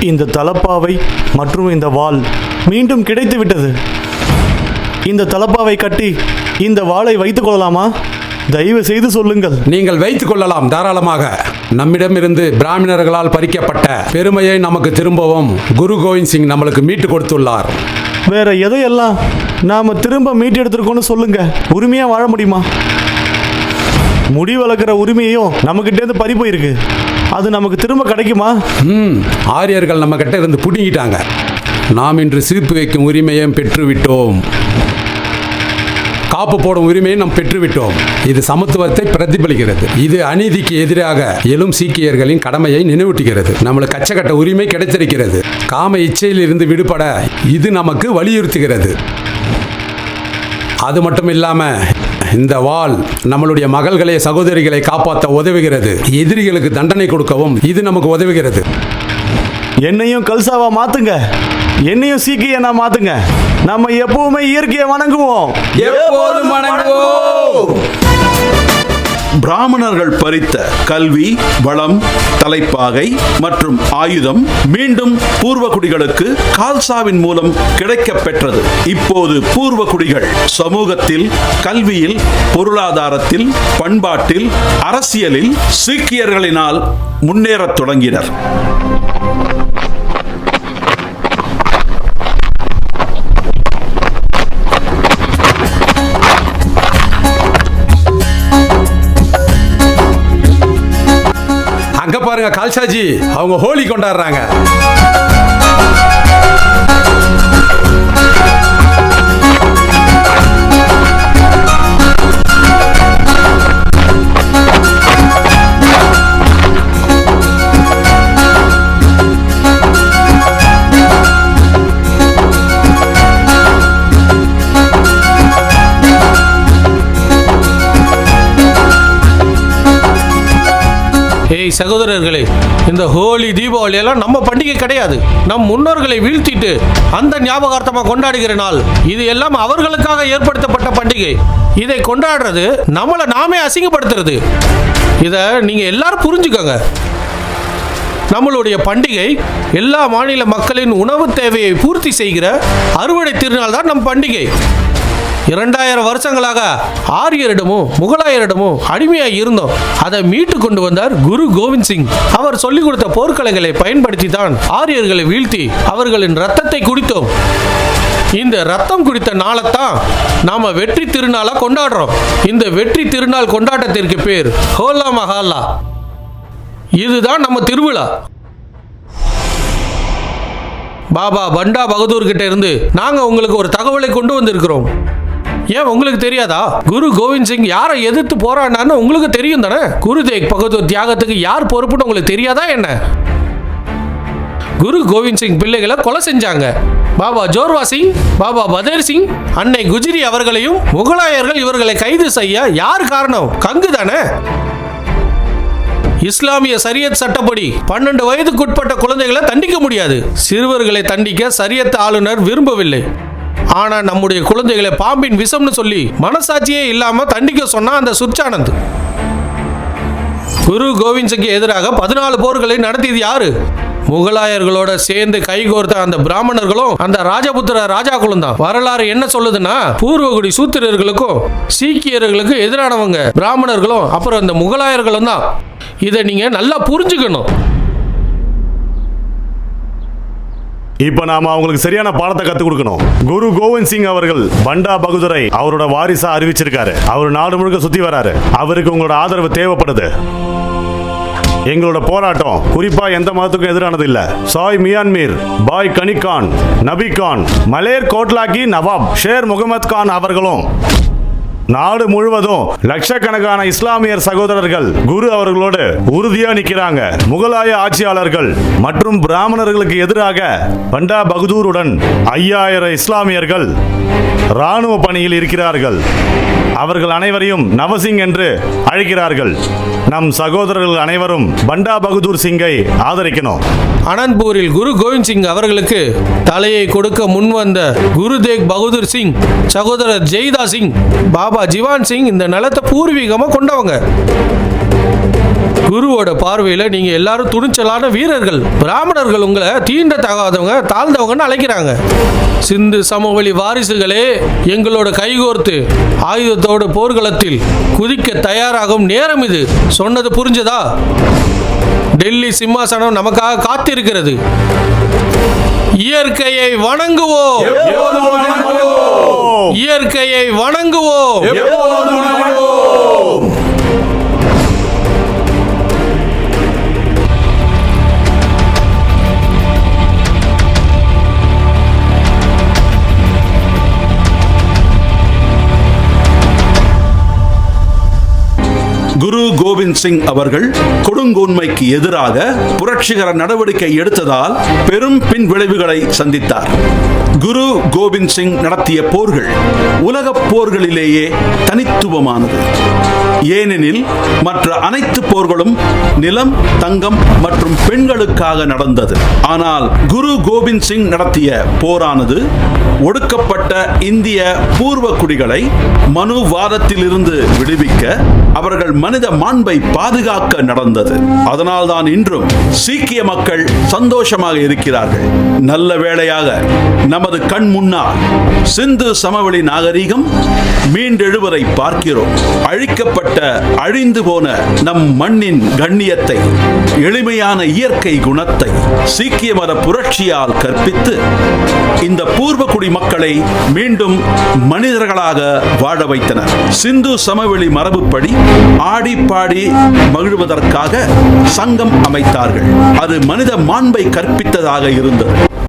இந்த தலப்பாவை மற்றும் இந்த வாள் மீண்டும் கிடைத்து விட்டது இந்த தலப்பாவை கட்டி இந்த வாளை வைத்துக் கொள்ளலாமா? தயவு செய்து சொல்லுங்கள். நீங்கள் வைத்துக் கொள்ளலாம் தாராளமாக. நம்மிடமிருந்து பிராமணர்களால் பறிக்கப்பட்ட பெருமையை நமக்கு திரும்பவும் குரு கோவிந்த் சிங் நம்மளுக்கு மீட்டு கொடுத்துள்ளார். வேற எதையெல்லாம் நாம திரும்ப மீட்டெடுத்திருக்கோம்னு சொல்லுங்க. உரிமையா வாழ முடியுமா? முடி வளர்க்குற உரிமையும் நம்மக்கிட்டேருந்து பறி போயிருக்கு. அது நமக்கு திரும்ப கிடைக்குமா? ம் ஆரியர்கள் நம்ம கிட்ட இருந்து புடுங்கிட்டாங்க. நாம் இன்று சிரிப்பு வைக்கும் உரிமையும் பெற்றுவிட்டோம். காப்பு போடும் உரிமையை நாம் பெற்றுவிட்டோம். இது சமத்துவத்தை பிரதிபலிக்கிறது. இது அநீதிக்கு எதிராக எழும் சீக்கியர்களின் கடமையை நினைவூட்டுகிறது. நம்மளுக்கு கச்சக்கட்ட உரிமை கிடைத்திருக்கிறது. காம இச்சையில் இருந்து விடுபட இது நமக்கு வலியுறுத்துகிறது. அது மட்டும் இல்லாமல் இந்த வாள் நம்மளுடைய மகள்களை சகோதரிகளை காப்பாற்ற உதவுகிறது. எதிரிகளுக்கு தண்டனை கொடுக்கவும் இது நமக்கு உதவுகிறது. என்னையும் கல்சாவா மாத்துங்க. என்னையும் சீக்கியனா மாத்துங்க. நம்ம எப்பவுமே இயற்கையை வணங்குவோம். எப்போதும் வணங்குவோம். பிராமணர்கள் பறித்த கல்வி வளம் தலைப்பாகை மற்றும் ஆயுதம் மீண்டும் பூர்வகுடிகளுக்கு கால்சாவின் மூலம் கிடைக்க பெற்றது. இப்போது பூர்வகுடிகள் சமூகத்தில் கல்வியில் பொருளாதாரத்தில் பண்பாட்டில் அரசியலில் சீக்கியர்களினால் முன்னேறத் தொடங்கினர். பாருங்க கால்சாஜி. அவங்க ஹோலி கொண்டாடுறாங்க. ஏய் சகோதரர்களே இந்த ஹோலி தீபாவளி எல்லாம் நம்ம பண்டிகை கிடையாது. நம் முன்னோர்களை வீழ்த்திட்டு அந்த ஞாபகார்த்தமாக கொண்டாடுகிற நாள் இது எல்லாம் அவர்களுக்காக ஏற்படுத்தப்பட்ட பண்டிகை. இதை கொண்டாடுறது நம்மளை நாமே அசிங்கப்படுத்துறது. இதை நீங்கள் எல்லாரும் புரிஞ்சுக்கோங்க. நம்மளுடைய பண்டிகை எல்லா மாநில மக்களின் உணவு தேவையை பூர்த்தி செய்கிற அறுவடை திருநாள் தான் நம் பண்டிகை. இரண்டாயிரம் வருஷங்களாக ஆரியரிடமும் முகலாயரிடமும் அடிமையாக இருந்தோம். அதை மீட்டு கொண்டு வந்தார் குரு கோவிந்த் சிங். அவர் சொல்லிக் கொடுத்த போர்க்கலைகளை பயன்படுத்தி தான் ஆரியர்களை வீழ்த்தி அவர்களின் ரத்தத்தை குடித்தோம். இந்த ரத்தம் குடித்த நாளைத்தான் நாம வெற்றி திருநாளா கொண்டாடுறோம். இந்த வெற்றி திருநாள் கொண்டாட்டத்திற்கு பேர் ஹோலா மஹாலா. இதுதான் நம்ம திருவிழா. பாபா பண்டா பகதூர்கிட்ட இருந்து நாங்கள் உங்களுக்கு ஒரு தகவலை கொண்டு வந்திருக்கிறோம். ஏன் உங்களுக்கு தெரியாதா? குரு கோவிந்த் சிங் யாரை எதிர்த்து போராடினான்னு உங்களுக்கு தெரியும் தானே? குரு தேக் பகதூர் தியாகத்துக்கு யார் பொறுப்புன்னு உங்களுக்கு தெரியாதா என்ன? குரு கோவிந்த் சிங் பிள்ளைகளை கொலை செஞ்சாங்க. பாபா ஜோர்வா சிங் பாபா பதேர் சிங் அன்னை குஜிரி அவர்களையும் முகலாயர்கள் இவர்களை கைது செய்ய யார் காரணம்? கங்கு தானே? இஸ்லாமிய சரியத் சட்டப்படி பன்னெண்டு வயதுக்குட்பட்ட குழந்தைகளை தண்டிக்க முடியாது. சிறுவர்களை தண்டிக்க சரியத் ஆளுநர் விரும்பவில்லை. ஆனா நம்முடைய குழந்தைகளை பாம்பின் விஷம்னு சொல்லி மனசாட்சியே இல்லாம தண்டிக்க சொன்னா அந்த சுச்சானந்த் குரு கோவிந்த் எதிராக பதினாலு போர்களை நடத்தியது யாரு? முகலாயர்களோட சேர்ந்து கைகோர்த்த அந்த பிராமணர்களும் அந்த ராஜபுத்திர ராஜாக்களும் தான். வரலாறு என்ன சொல்லுதுன்னா பூர்வகுடி சூத்திரர்களுக்கும் சீக்கியர்களுக்கும் எதிரானவங்க பிராமணர்களும் அப்புறம் இந்த முகலாயர்களும் தான். இதை நீங்க நல்லா புரிஞ்சுக்கணும். இப்ப நாம அவங்களுக்கு சரியான பாடத்தை கத்துக் கொடுக்கணும். குரு கோவிந்த் சிங் அவர்கள் பண்டா பகதூரை அவரோட வாரிசா அறிவிச்சிருக்காரு. அவர் நாடு முழுக்க சுத்தி வராரு. அவருக்கு உங்களோட ஆதரவு தேவைப்படுது. எங்களோட போராட்டம் குறிப்பா எந்த மதத்துக்கும் எதிரானது இல்ல. சாய் மியான்மீர் பாய் கனிகான் நபி கான் மலேர் கோட்லாக்கி நவாப் ஷேர் முகமது கான் அவர்களும் நாடு முழுவதும் லட்சக்கணக்கான இஸ்லாமியர் சகோதரர்கள் குரு அவர்களோடு உறுதியா நிக்கிறாங்க. முகலாய ஆட்சியாளர்கள் மற்றும் பிராமணர்களுக்கு எதிராக பண்டா பகதூருடன் ஐயாயிரம் இஸ்லாமியர்கள் ராணுவ பணியில் இருக்கிறார்கள். அவர்கள் அனைவரையும் நவசிங் என்று அழைக்கிறார்கள். நம் சகோதரர்கள் அனைவரும் பண்டா பகதூர் சிங்கை ஆதரிக்கணும். அனந்த்பூரில் குரு கோவிந்த் சிங் அவர்களுக்கு தலையை கொடுக்க முன்வந்த குரு தேக் பகதூர் சிங் சகோதரர் ஜெய்தா சிங் பாபா ஜிவான் சிங் இந்த நிலத்தை பூர்வீகமாக கொண்டவங்க. குருவோட பார்வையில் நீங்க எல்லாரும் துணிச்சலான வீரர்கள். பிராமணர்கள் உங்களை தீண்ட தகாதவங்க தாழ்ந்தவங்கன்னு அழைக்கிறாங்க. சிந்து சமவெளி வாரிசுகளே எங்களோட கைகோர்த்து ஆயுதத்தோட போர்க்களத்தில் குதிக்க தயாராகும் நேரம் இது. சொன்னது புரிஞ்சதா? டெல்லி சிம்மாசனம் நமக்காக காத்திருக்கிறது. இயற்கையை வணங்குவோம். இயற்கையை வணங்குவோம். கோவிந்த் சிங் அவர்கள் கொடுங்கோன்மைக்கு எதிராக புரட்சிகர நடவடிக்கை எடுத்ததால் பெரும் பின் விளைவுகளை சந்தித்தார். குரு கோவிந்த் சிங் நடத்திய போர்கள் உலகப் போர்களிலேயே தனித்துவமானது. ஏனெனில் மற்ற அனைத்து போர்களும் நிலம் தங்கம் மற்றும் பெண்களுக்காக நடந்தது. ஆனால் குரு கோவிந்த் சிங் நடத்திய போரானது ஒடுக்கப்பட்ட இந்திய பூர்வ குடிகளை மனுவாதத்திலிருந்து விடுவிக்க அவர்கள் மனித மாண்பை பாதுகாக்க நடந்தது. அதனால்தான் இன்றும் சீக்கிய மக்கள் சந்தோஷமாக இருக்கிறார்கள். நல்ல வேளையாக நமது கண் முன்னால் சிந்து சமவெளி நாகரிகம் மீண்டெழுவதை பார்க்கிறோம். அழிக்கப்பட்ட அழிந்து போன நம் மண்ணின் கண்ணியத்தை எளிமையான இயற்கை குணத்தை சீக்கிய மத புரட்சியால் கற்பித்து இந்த பூர்வகுடி மக்களை மீண்டும் மனிதர்களாக வாழ வைத்தனர். சிந்து சமவெளி மரபுப்படி ஆடி பாடி மகிழ்வதற்காக சங்கம் அமைத்தார்கள். அது மனித மாண்பை கற்பித்ததாக இருந்தது.